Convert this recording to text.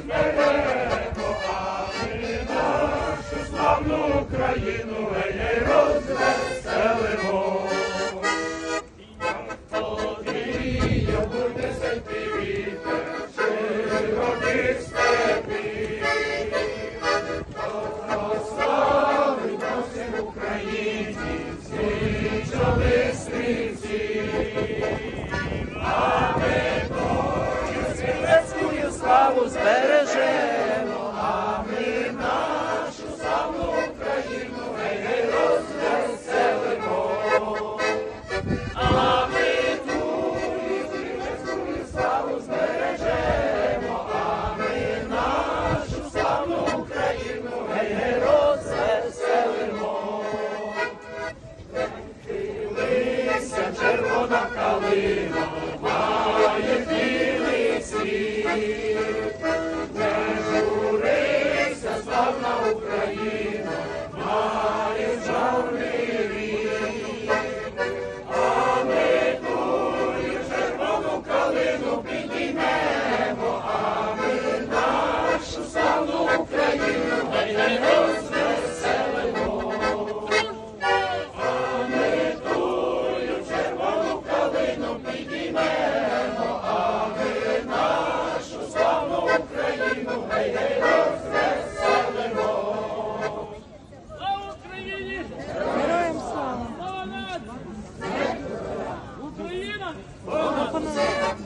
зберемо, а ми нашу славну Україну. Vamos, ver Vamos, Vamos